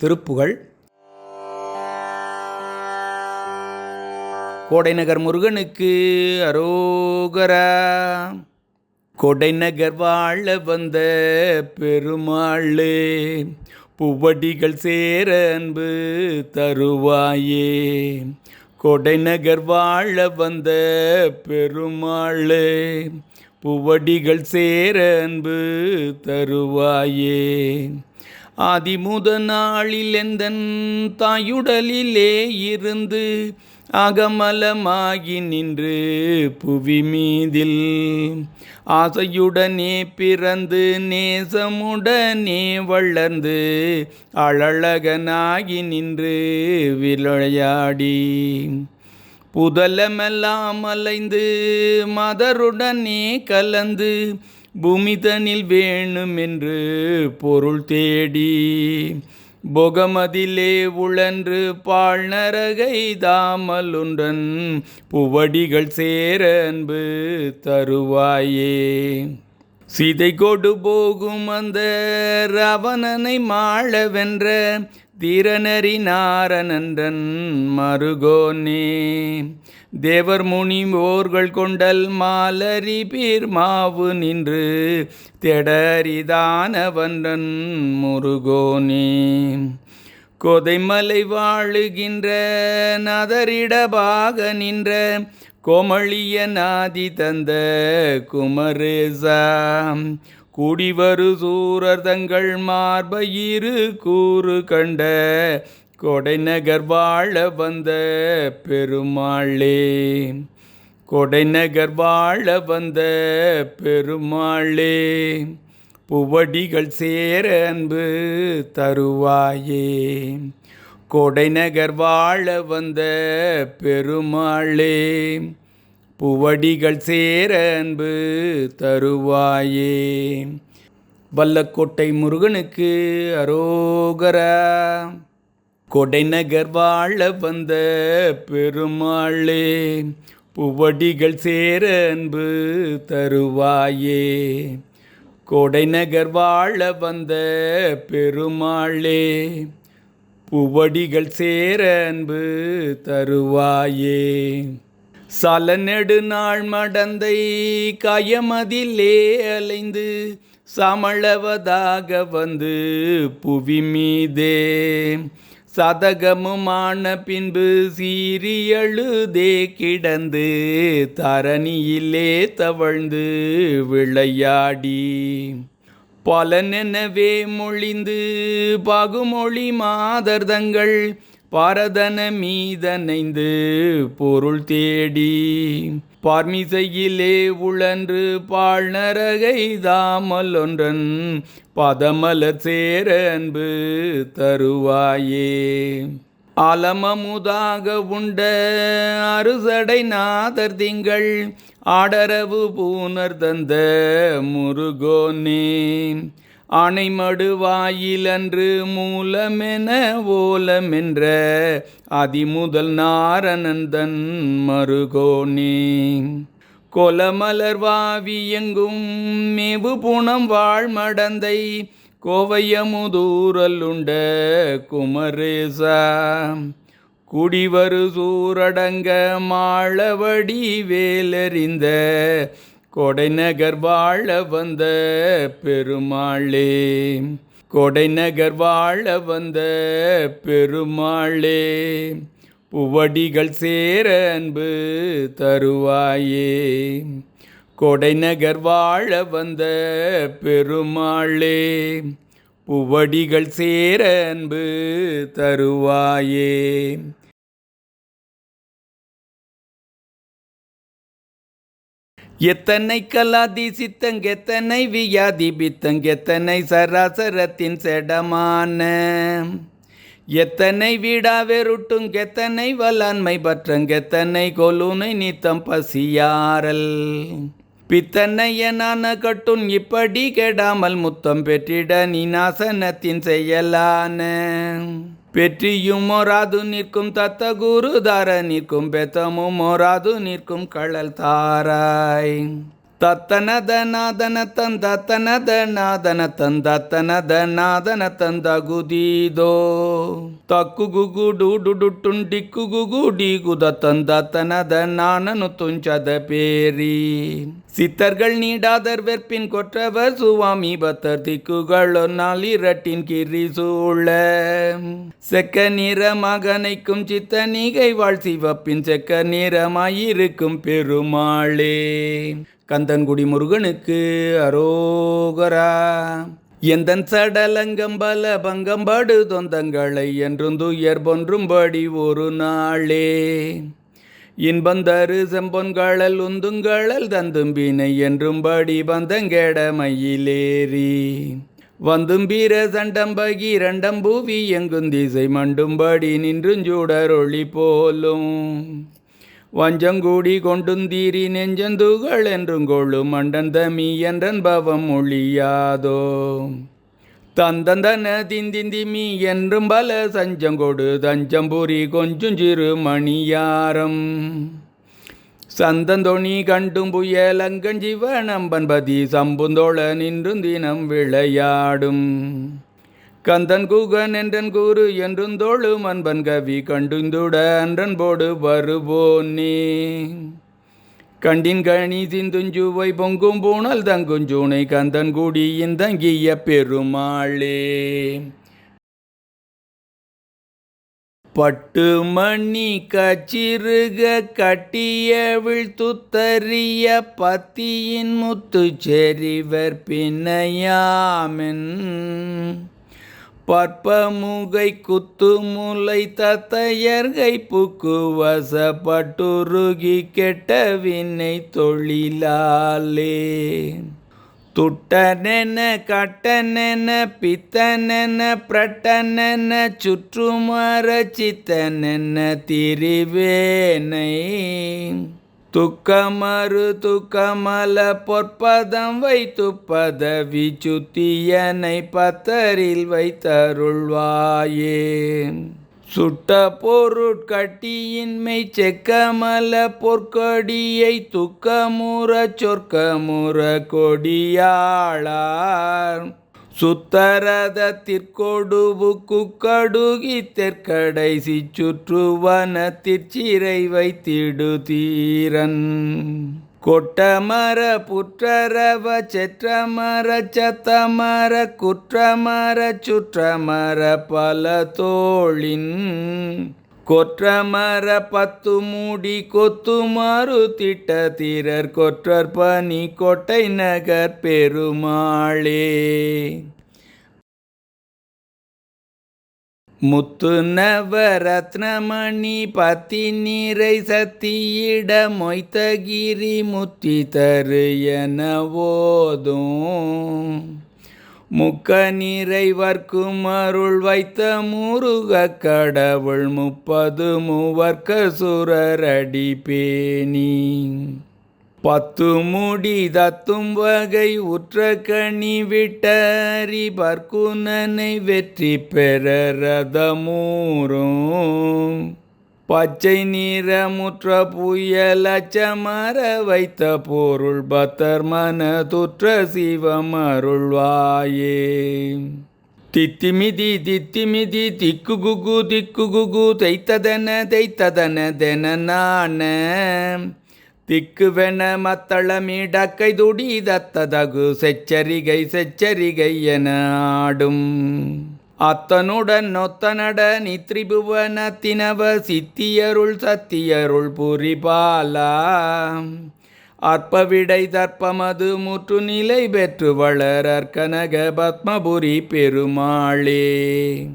திருப்புகழ் கோடைநகர் முருகனுக்கு அரோகரா. கொடைநகர் வாழ வந்த பெருமாளே புவடிகள் சேர அன்பு தருவாயே. கொடைநகர் வாழ வந்த பெருமாளே புவடிகள் சேர அன்பு தருவாயே. ஆதிமுத நாளில் எந்தன் தாயுடலிலே இருந்து அகமலமாகி நின்று புவி மீதில் ஆசையுடனே பிறந்து நேசமுடனே வளர்ந்து அழகனாகி நின்று விளையாடி. புதலமெல்லாம் அலைந்து மதருடனே கலந்து பூமிதனில் வேணுமென்று பொருள் தேடி பொகமதிலே உழன்று பால் நரகை தாமலுன்றன் புவடிகள் சேர அன்பு தருவாயே. சீதை கொடு போகும் அந்த ரவணனை மாள திறனறி தீரநரி நாரணன்றன் மருகோனே தேவர் முனிவோர்கள் கொண்டல் மாலரி பீர் மாவு நின்று தெடரிதானவன்றன் முருகோனே கொதைமலை வாழுகின்ற நதரிடபாக நின்ற கோமளிய நாதி தந்த குமரேசா. குடிவரு சூரர் தங்கள் மார்பயிரு கூறு கண்ட கொடைநகர் வாழ வந்த பெருமாளே. கொடைநகர் வாழ வந்த பெருமாளே புவடிகள் சேர அன்பு தருவாயே. கொடைநகர் வாழ வந்த பெருமாளே புவடிகள் சேர அன்பு தருவாயே. வல்லக்கோட்டை முருகனுக்கு அரோகரா. கொடைநகர் வாழ வந்த பெருமாளே புவடிகள் சேர அன்பு தருவாயே. கொடைநகர் வாழ வந்த பெருமாளே புவடிகள் சேர அன்பு தருவாயே. சல நெடுநாள் மடந்தை கயமதிலே அலைந்து சமளவதாக வந்து புவி மீதே. சதகமுமான பின்பு சீரியழுதே கிடந்து தரணியிலே தவழ்ந்து விளையாடி. பலனெனவே மொழிந்து பகுமொழி மாதர்தங்கள் பரதன மீதனைந்து பொருள் தேடி பார்மிசையிலே உழன்று பாழ்நரகை தாமலொன்றன் பதமல சேரன்பு சேர அன்பு தருவாயே. அலமமுதாக உண்ட அறுசடை நாதர் திங்கள் ஆடரவு பூனர் தந்த முருகோனே. ஆனைமடு வாயிலன்று மூலமென ஓலமென்ற அதிமுதல் நாரணந்தன் மருகோனே கொலமலர் வாவி மேவு புணம் வாழ்மடந்தை கோவையமுதூரலுண்ட குமரேசா. குடிவரு சூரடங்க மாளவடி வேலறிந்த கொடைநகர் வாழ வந்த பெருமாளே. கொடைநகர் வாழ வந்த பெருமாளே. புவடிகள் சேர அன்பு தருவாயே. கொடைநகர் வாழ வந்த பெருமாளே. புவடிகள் சேர அன்பு தருவாயே. எத்தனை கலாதி சித்தங் எத்தனை வியாதி பித்தங் எத்தனை சராசரத்தின் செடமான? எத்தனை வீடா வெருட்டுங் எத்தனை வல்லாண்மை பற்றங் எத்தனை கொலுனை நித்தம் பசியாரல் பித்தனை பித்தனையனான கட்டும் இப்படி கெடாமல் முத்தம் பெற்றிட நீ நாசனத்தின் செயலான. பெற்றியும் மொராது நிற்கும் தத்த குரு தார நிற்கும் பெத்தமும் மொராது நிற்கும் கழல் தாராய். தத்தனத நாதன தந்தத்தனத நாதன தந்தத்தனத நாதன தந்தகுதீதோ ತಕ್ಕು ಗುಗು ಡು ಡು ಟುಂಡಿಕ್ಕು ಗುಗು ಡಿ ಗುದ ತಂದ ತನದ ನಾನನು ತುಂಚದ பேரி சித்தர்கள் நீடாதர் வெற்பின் கொற்றவர் சுவாமி பத்தர் திக்குகளோ நாளிரட்டின் கிரி சூழ செக்க நிற மகனைக்கும் சித்த நீகை வாழ் சிவப்பின் செக்க நிறமாயிருக்கும் பெருமாளே கந்தன்குடி முருகனுக்கு அரோகரா. எந்தன் சடலங்கம்பல பங்கம்பாடு தொந்தங்களை என்றும் துயர் பொன்றும்படி ஒரு நாளே. இன்பந்தரு செம்பொன்களல் உந்துங்களல் தந்தும்பினை என்றும்படி பந்தங்கெட மயிலேறி வந்தும்பீர சண்டம்பகி இரண்டம்பூவி எங்கும் திசை மண்டும்படி நின்றுஞ்சூடர் ஒளி போலும். வஞ்சங்கூடி கொண்டுந்தீரி நெஞ்சந்துகள் என்றும் கொள்ளும் மண்டன் தமி என்றன் பவம் ஒழியாதோ தந்தந்தன திந்திந்திமி என்றும் பல சஞ்சங்கொடு தஞ்சம்புரி கொஞ்சம் சிறு மணியாரம். சந்தந்தொணி கண்டும் புயலங்கஞ்சிவ நம்பன்பதி சம்புந்தோழ நின்றும் தினம் விளையாடும். கந்தன் கூகன் என்றன் கூறு என்றும் தோளும் அன்பன் கவி கண்டுந்துட அன்றன் போடு வருவோன் நீ. கண்டின் கணி சிந்துஞ்சுவை பொங்கும் பூணல் தங்குஞ்சூனை கந்தன் குடியின் தங்கிய பெருமாளே. பட்டு மணி கச்சிறுக கட்டிய விழ்த்துத்தறிய பத்தியின் முத்துச்செறிவர் பின்னையாமென். பற்பமுகை குத்துமுலை தத்தையர்கை புக்கு வசப்பட்டுருகி கெட்ட வினை தொழிலாலே. துட்டனென கட்டனென பித்தனென பிரட்டனென சுற்றுமர சித்தனென திரிவேனை. துக்கமறு துக்கமல பொற்பதம் வைத்து பதவி சுத்தியனை பத்தரில் வைத்தருள்வாயே. சுட்ட பொருட்கட்டியின்மை செக்கமல பொற்கொடியை துக்கமுற சொற்கமுற கொடியாளார். சுத்தரதத்திற்கொடுவு கடுகி தெற்கடைசி சுற்றுவன திற்சிறை வைத்திடு தீரன் கொட்டமர புற்றரவ செற்றமர சத்தமர குற்றமர சுற்றமர பல தோழின் கொற்றமர பத்து மூடி கொத்துமாறு திட்ட தீரர் கொற்றர் பனி கோட்டை நகர் பெருமாளே. முத்து நவரத்னமணி பத்தி நீரை சத்தியிட மொய்த்தகிரி முத்தி தரு என ஓதும். முக்க நிறைவர்க்கும் அருள் வைத்த முருக கடவுள் முப்பது மூவர்க்க சுரரடி பேணி பத்து முடி தத்தும் வகை உற்ற கனி விட்டறி பர்க்குனனை வெற்றி பெற ரதமூரும் பச்சை நிறமுற்ற புயலச்சமர வைத்த பொருள் பத்தர் மன துற்ற சிவம் அருள்வாயே. தித்திமிதி தித்திமிதி திக்கு குகு திக்கு குகு தைத்ததன தைத்ததன தென நான திக்குவென மத்தளமிடக்கை துடி தத்ததகு செச்சரிகை செச்சரிகை என ஆடும். அத்தனுடன் நொத்தனட நித்ரிபுவனத்தினவ சித்தியருள் சத்தியருள் புரிபாலா. அற்பவிடை தர்ப்பமது முற்று நிலை பெற்று வளரற்கனக பத்மபுரி பெருமாளே.